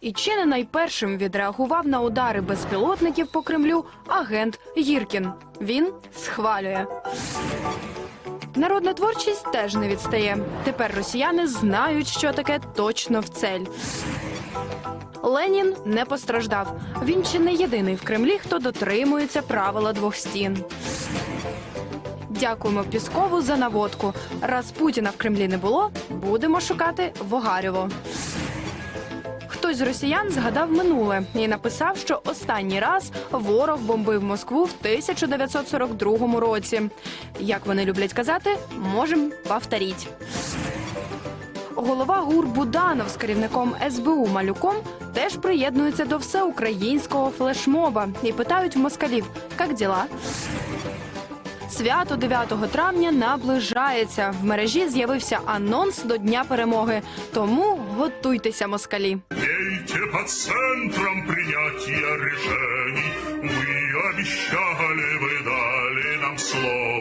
І чи не найпершим відреагував на удари безпілотників по Кремлю агент Гіркін. Він схвалює. Народна творчість теж не відстає. Тепер росіяни знають, що таке точно в цель. Ленін не постраждав. Він чи не єдиний в Кремлі, хто дотримується правила двох стін. Дякуємо Піскову за наводку. Раз Путіна в Кремлі не було, будемо шукати Вогарєво. Хтось з росіян згадав минуле і написав, що останній раз ворог бомбив Москву в 1942 році. Як вони люблять казати, можем повторіть. Голова ГУР Буданов з керівником СБУ Малюком теж приєднується до всеукраїнського флешмоба і питають москалів, як діла? Свято 9 травня наближається. В мережі з'явився анонс до Дня перемоги. Тому готуйтеся, москалі. Пейте по центрам прийняття рішень. Ви обещали, ви дали нам слово.